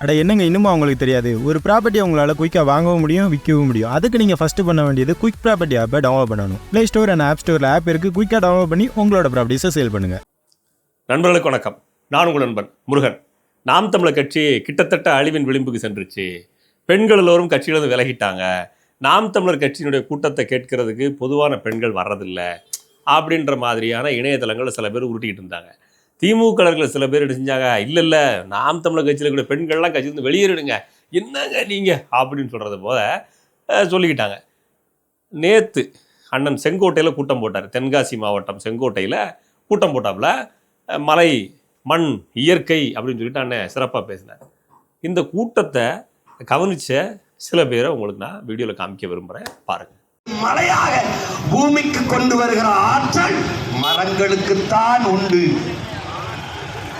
அட என்னங்க இன்னுமா அவங்களுக்கு தெரியாது? ஒரு ப்ராப்பர்ட்டி உங்களால் குயிக்காக வாங்கவும் முடியும் விற்கவும் முடியும். அதுக்கு நீங்கள் ஃபஸ்ட்டு பண்ண வேண்டியது குயிக் ப்ராப்பர்ட்டி ஆப்பை டவுன்லோட் பண்ணணும். ப்ளே ஸ்டோர் அண்ட் ஆப் ஸ்டோரில் ஆப் இருக்குது குயிக்காக டவுன்லோட் பண்ணி உங்களோட ப்ராப்பர்ட்டிஸை சேல் பண்ணுங்கள் நண்பர்களுக்கு வணக்கம். நான் உங்கள் நண்பன் முருகன். நாம் தமிழர் கட்சி கிட்டத்தட்ட அழிவின் விளிம்புக்கு சென்றுச்சு. பெண்கள் எல்லோரும் கட்சியிலிருந்து விலகிட்டாங்க. நாம் தமிழர் கட்சியினுடைய கூட்டத்தை கேட்கறதுக்கு பொதுவான பெண்கள் வர்றதில்லை. அப்படின்ற மாதிரியான இணையதளங்களில் சில பேர் உருட்டிக்கிட்டு இருந்தாங்க. திமுகவர்களை சில பேர் என்ன செஞ்சாங்க இல்லை இல்லை நாம் தமிழர் கட்சியில் கூட பெண்கள்லாம் கட்சியிலிருந்து வெளியேறிடுங்க. என்னங்க நீங்கள் அப்படின்னு சொல்கிறது போல சொல்லிக்கிட்டாங்க. நேற்று அண்ணன் செங்கோட்டையில் கூட்டம் போட்டார். தென்காசி மாவட்டம் செங்கோட்டையில் கூட்டம் போட்டாப்புல மலை மண் இயற்கை அப்படின்னு சொல்லிட்டு அண்ணன் சிறப்பாக பேசினார். இந்த கூட்டத்தை கவனிச்ச சில பேரை உங்களுக்கு நான் வீடியோவில் காமிக்க விரும்புகிறேன் பாருங்கள் மலையாக பூமிக்கு கொண்டு வருகிற ஆற்றல் மரங்களுக்குத்தான் உண்டு.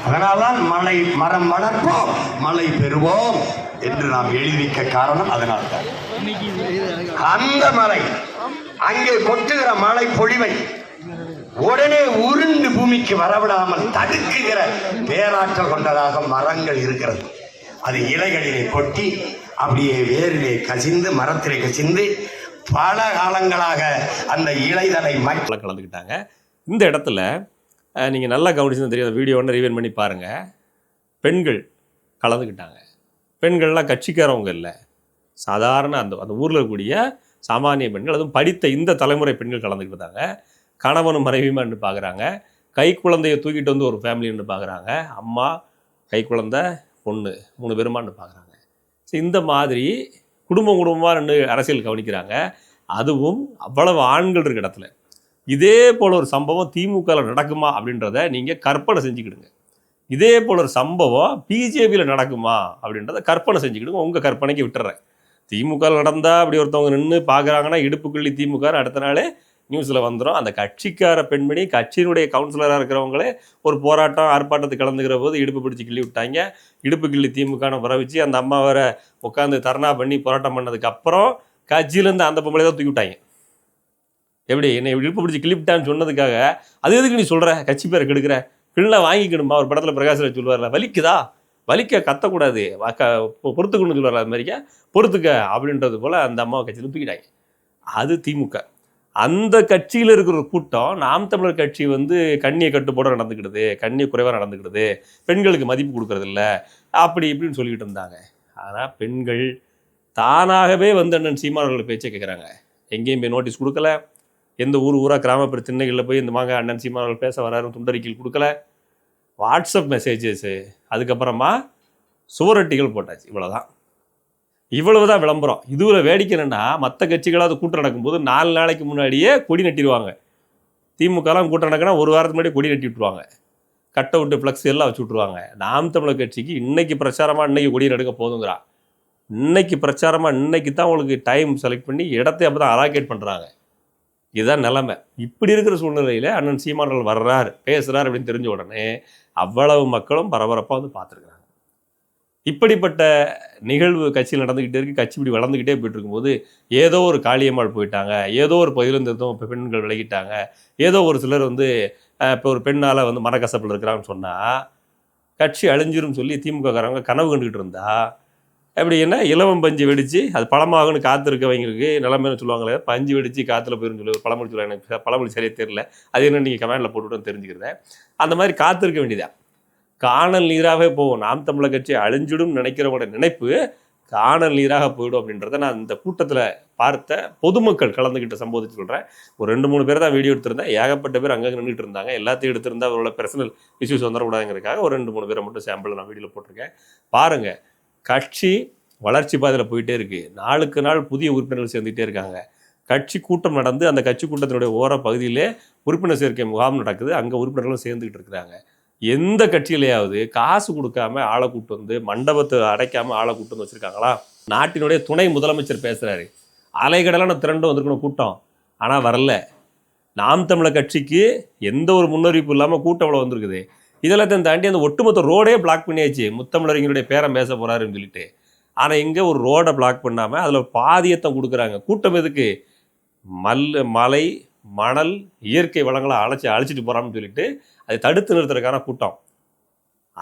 அதனால்தான் மழை மரம் வளர்ப்போம் மழை பெறுவோம் என்று நாம் எழுதிக்க காரணம் அதனால் தான் அந்த மலை அங்கே கொட்டுகிற மழை பொழிவை உடனே உருண்டு பூமிக்கு வரவிடாமல் தடுக்குகிற பேராற்றல் கொண்டதாக மரங்கள் இருக்கிறது. அது இலைகளிலே கொட்டி அப்படியே வேரிலே கசிந்து மரத்திலே கசிந்து பல காலங்களாக அந்த இலைதலை மக்கள் கலந்துக்கிட்டாங்க. இந்த இடத்துல நீங்கள் நல்லா கவனிச்சுன்னு தெரியும். வீடியோ ஒன்று ரிவியன் பண்ணி பாருங்கள் பெண்கள் கலந்துக்கிட்டாங்க. பெண்கள்லாம் கட்சிக்காரவங்க இல்லை. சாதாரண அந்த அந்த ஊரில் இருக்கக்கூடிய சாமானிய பெண்கள் அதுவும் படித்த இந்த தலைமுறை பெண்கள் கலந்துக்கிட்டாங்க கணவனும் மனைவியுமான்னு பார்க்குறாங்க கை குழந்தையை தூக்கிட்டு வந்து ஒரு ஃபேமிலின்னு பார்க்குறாங்க அம்மா கை குழந்த பொண்ணு மூணு பெருமான்னு பார்க்குறாங்க ஸோ இந்த மாதிரி குடும்பம் குடும்பமாக ரெண்டு அரசியல் கவனிக்கிறாங்க. அதுவும் அவ்வளவு ஆண்கள் இருக்கிற இடத்துல. இதே போல் ஒரு சம்பவம் திமுகவில் நடக்குமா அப்படின்றத நீங்கள் கற்பனை செஞ்சுக்கிடுங்க. இதே போல் ஒரு சம்பவம் பிஜேபியில் நடக்குமா அப்படின்றத கற்பனை செஞ்சுக்கிடுங்க. உங்கள் கற்பனைக்கு விட்டுறேன். திமுக நடந்தால் அப்படி ஒருத்தவங்க நின்று பார்க்குறாங்கன்னா இடுப்புக்குள்ளி திமுக அடுத்த நாளே நியூஸில் வந்துடும் அந்த கட்சிக்கார பெண்மணி கட்சியினுடைய கவுன்சிலராக இருக்கிறவங்களே ஒரு போராட்டம் ஆர்ப்பாட்டத்துக்கு கலந்துக்கிற போது இடுப்பு பிடிச்சி கிள்ளி விட்டாங்க. இடுப்பு கிள்ளி திமுகனை வர அந்த அம்மா வர உட்காந்து தர்ணா பண்ணி போராட்டம் பண்ணதுக்கப்புறம் கட்சியிலேருந்து அந்த பொம்பளை தான் தூக்கி விட்டாங்க. எப்படி? என்னை இடுப்பு பிடிச்சி கிளிப்பிட்டான்னு சொன்னதுக்காக அது எதுக்கு நீ சொல்கிற கட்சி பேரை கெடுக்கிற? கிள்ள வாங்கிக்கணுமா? ஒரு படத்தில் பிரகாஷ்ராஜ் சொல்லுவார்ல வலிக்குதா? வலிக்க கத்தக்கூடாது. வாக்க- பொறுத்துக்கணும்னு சொல்லுவார் அது மாதிரிக்கா? பொறுத்துக்க அப்படின்றது போல் அந்த அம்மாவை கட்சியில் தூக்கிட்டாங்க. அது திமுக. அந்த கட்சியில் இருக்கிற ஒரு கூட்டம் நாம் தமிழர் கட்சி வந்து கண்ணியை கட்டுப்போட நடந்துக்கிடுது கண்ணியை குறைவாக நடந்துக்கிடுது பெண்களுக்கு மதிப்பு கொடுக்கறதில்ல அப்படி இப்படின்னு சொல்லிக்கிட்டு இருந்தாங்க. ஆனால் பெண்கள் தானாகவே வந்து அண்ணன் சீமானவர்கள் பேச்சை கேட்குறாங்க எங்கேயும் போய் நோட்டீஸ் கொடுக்கல. எந்த ஊர் ஊராக கிராமப்புற திண்ணைகளில் போய் இந்த மாங்க அண்ணன் சீமானவர்கள் பேச வராரு துண்டறிக்கையில் கொடுக்கல. வாட்ஸ்அப் மெசேஜஸ்ஸு அதுக்கப்புறமா சுவரொட்டிகள் போட்டாச்சு இவ்வளோதான் இவ்வளவு தான் விளம்பரம். இதுவில் வேடிக்கை மற்ற கட்சிகளாவது கூட்டம் நடக்கும்போது நாலு நாளைக்கு முன்னாடியே கொடி நட்டிடுவாங்க. திமுகலாம் கூட்டம் நடக்குன்னா ஒரு வாரத்துக்கு முன்னாடி கொடி நட்டி விட்ருவாங்க கட் அவுட்டு ஃப்ளக்ஸ் எல்லாம் வச்சு விட்ருவாங்க நாம் தமிழர் கட்சிக்கு இன்னைக்கு பிரச்சாரமாக இன்னைக்கு கொடி நடுக்க போதுங்கிறா. இன்னைக்கு பிரச்சாரமாக இன்னைக்கு தான் உங்களுக்கு டைம் செலக்ட் பண்ணி இடத்தை அப்போ தான் அலாகேட் பண்ணுறாங்க இதுதான் நிலமை. இப்படி இருக்கிற சூழ்நிலையில் அண்ணன் சீமானவர்கள் வர்றார் பேசுகிறார் அப்படின்னு தெரிஞ்ச உடனே அவ்வளவு மக்களும் பரபரப்பாக வந்து பார்த்துருக்குறாங்க. இப்படிப்பட்ட நிகழ்வு கட்சியில் நடந்துக்கிட்டே இருக்கு கட்சி இப்படி வளர்ந்துக்கிட்டே போயிட்டு இருக்கும்போது ஏதோ ஒரு காளியம்மாள் போயிட்டாங்க ஏதோ ஒரு பகுதியிலிருந்து இப்போ பெண்கள் விலகிட்டாங்க ஏதோ ஒரு சிலர் வந்து இப்போ ஒரு பெண்ணால் வந்து மனக்கசப்பில் இருக்கிறாங்கன்னு சொன்னால் கட்சி அழிஞ்சிரும் சொல்லி திமுககாரங்க கனவு கண்டுக்கிட்டு இருந்தால் எப்படின்னா இலவம் பஞ்சு வெடித்து அது பழமாகுன்னு காத்திருக்கவங்களுக்கு நிலமைன்னு சொல்லுவாங்களே பஞ்சு வெடித்து காற்றுல போயிருந்து சொல்லி ஒரு பழமொழி சொல்லுவாங்க. எனக்கு பழமொழி சரியாக தெரில அது என்ன நீங்கள் கமெண்டில் போட்டுவிட்டு தெரிஞ்சுக்கிறேன். அந்த மாதிரி காத்திருக்க வேண்டியதா காணல் நீராகவே போகும். நாம் தமிழக கட்சி அழிஞ்சிடும் நினைக்கிறவங்களோட நினைப்பு காணல் நீராக போயிடும் அப்படின்றத நான் இந்த கூட்டத்தில் பார்த்த பொதுமக்கள் கலந்துக்கிட்ட சம்பவத்தை சொல்கிறேன் ஒரு ரெண்டு மூணு பேர் தான் வீடியோ எடுத்திருந்தேன். ஏகப்பட்ட பேர் அங்கங்கே நின்றுட்டு இருந்தாங்க. எல்லாத்தையும் எடுத்திருந்தா அவரோட பர்சனல் இஷ்யூஸ் வந்துடக்கூடாதுங்கிறதுக்காக ஒரு ரெண்டு மூணு பேரை மட்டும் சாம்பிள் நான் வீடியோவில் போட்டிருக்கேன். பாருங்கள் கட்சி வளர்ச்சி பாதையில் போயிட்டே இருக்குது நாளுக்கு நாள் புதிய உறுப்பினர்கள் சேர்ந்துகிட்டே இருக்காங்க. கட்சி கூட்டம் நடந்து அந்த கட்சி கூட்டத்தினுடைய ஓர பகுதியிலே உறுப்பினர் சேர்க்கை முகாம் நடக்குது. அங்கே உறுப்பினர்களும் சேர்ந்துக்கிட்டு இருக்கிறாங்க. எந்த கட்சியிலேயாவது காசு கொடுக்காம ஆளை கூட்டு வந்து மண்டபத்தை அடைக்காமல் ஆளை கூட்டு வந்து வச்சுருக்காங்களா? நாட்டினுடைய துணை முதலமைச்சர் பேசுறாரு. அலைகடலான திரண்டு வந்திருக்கணும் கூட்டம். ஆனால் வரல. நாம் தமிழர் கட்சிக்கு எந்த ஒரு முன்னறிவிப்பு இல்லாமல் கூட்டம் அவ்வளோ வந்திருக்குது. இதெல்லாத்தையும் தாண்டி அந்த ஒட்டுமொத்த ரோடே பிளாக் பண்ணியாச்சு. முத்தமிழறிஞருடைய பேரம் பேச போகிறாருன்னு சொல்லிட்டு. ஆனால் இங்கே ஒரு ரோடை பிளாக் பண்ணாமல் அதில் பாதியத்தை கொடுக்குறாங்க. கூட்டம் எதுக்கு? மல் மலை மணல் இயற்கை வளங்களை அழைச்சி அழைச்சிட்டு போகிறான்னு சொல்லிட்டு அதை தடுத்து நிறுத்துறதுக்கான கூட்டம்.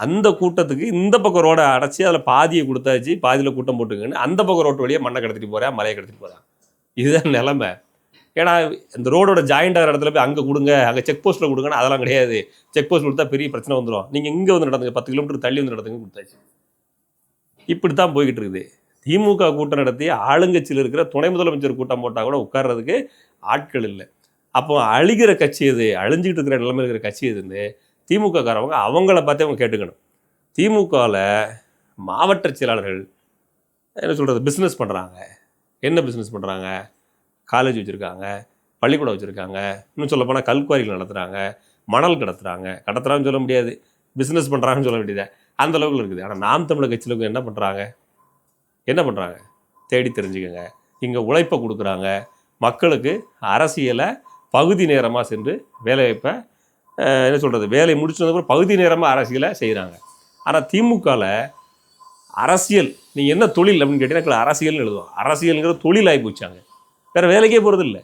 அந்த கூட்டத்துக்கு இந்த பக்கம் ரோடை அடைச்சி அதில் பாதியை கொடுத்தாச்சு. பாதியில் கூட்டம் போட்டுங்கன்னு அந்த பக்கம் ரோட்டு வழியாக மண்ணை கடத்திட்டு போகிறேன் மலையை கடத்திட்டு போகிறேன் இதுதான் நிலமை. ஏன்னா இந்த ரோடோட ஜாயிண்ட் ஆகிற இடத்துல போய் அங்கே கொடுங்க அங்கே செக் போஸ்ட்டில் கொடுங்கன்னு அதெல்லாம் கிடையாது. செக் போஸ்ட் கொடுத்தா பெரிய பிரச்சனை வந்துடும் நீங்கள் இங்கே வந்து நடந்துங்க பத்து கிலோமீட்டர் தள்ளி வந்து நடந்துங்க கொடுத்தாச்சு. இப்படி தான் போய்கிட்டு இருக்குது. திமுக கூட்டம் நடத்தி ஆளுங்கட்சியில் இருக்கிற துணை முதலமைச்சர் கூட்டம் போட்டால் கூட உட்கார்றதுக்கு ஆட்கள் இல்லை. அப்போ அழிகிற கட்சி எது? அழிஞ்சிக்கிட்டு இருக்கிற நிலைமை இருக்கிற கட்சி எதுன்னு திமுக காரவங்க அவங்கள பார்த்து அவங்க கேட்டுக்கணும். திமுகவில் மாவட்ட செயலாளர்கள் என்ன சொல்கிறது பிஸ்னஸ் பண்ணுறாங்க என்ன பிஸ்னஸ் பண்ணுறாங்க காலேஜ் வச்சுருக்காங்க பள்ளிக்கூடம் வச்சுருக்காங்க இன்னும் சொல்லப்போனால் கல்குவாரிகள் நடத்துகிறாங்க மணல் கடத்துறாங்க. கடத்துறான்னு சொல்ல முடியாது. பிஸ்னஸ் பண்ணுறாங்கன்னு சொல்ல வேண்டியது. அந்த அளவுக்கு இருக்குது. ஆனால் நாம் தமிழர் கட்சியில் என்ன பண்ணுறாங்க என்ன பண்ணுறாங்க தேடி தெரிஞ்சுக்கோங்க. இங்கே உழைப்பை கொடுக்குறாங்க. மக்களுக்கு அரசியலை பகுதி நேரமாக சென்று வேலைவாய்ப்பை என்ன சொல்கிறது வேலை முடிச்சதுக்கப்புறம் பகுதி நேரமாக அரசியலை செய்கிறாங்க ஆனால் திமுகவில் அரசியல் நீங்கள் என்ன தொழில் அப்படின்னு கேட்டீங்கன்னா அரசியல்னு எழுதுவோம் அரசியலுங்கிற தொழில் ஆகி போச்சாங்க வேறு வேலைக்கே போகிறது இல்லை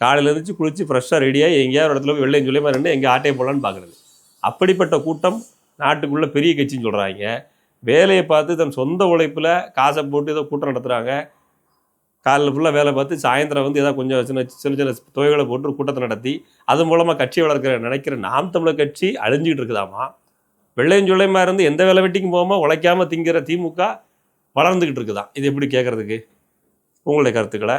காலையில் இருந்துச்சு குளித்து ஃப்ரெஷ்ஷாக ரெடியாக எங்கேயாவது ஒரு இடத்துல போய் வெள்ளையும் சொல்லியமாக ரெண்டு எங்கே ஆட்டையை போடலான்னு பார்க்குறது. அப்படிப்பட்ட கூட்டம் நாட்டுக்குள்ளே பெரிய கட்சின்னு சொல்கிறாங்க வேலையை பார்த்து தன் சொந்த உழைப்பில் காசை போட்டு ஏதோ கூட்டம் நடத்துகிறாங்க காலையில் ஃபுல்லாக வேலை பார்த்து சாயந்தரம் வந்து ஏதாவது கொஞ்சம் சின்ன சின்ன சின்ன தொகைகளை போட்டு கூட்டத்தை நடத்தி அது மூலமாக கட்சி வளர்க்கிற நினைக்கிற நாம் தமிழர் கட்சி அழிஞ்சிக்கிட்டு இருக்குதாமா? வெள்ளையும் சொல்லையமாக இருந்து எந்த வேலை வெட்டிக்கும் போகாமல் உழைக்காம திங்கிற திமுக வளர்ந்துக்கிட்டு இருக்குதான் இது எப்படி கேட்குறதுக்கு உங்களுடைய கருத்துக்களை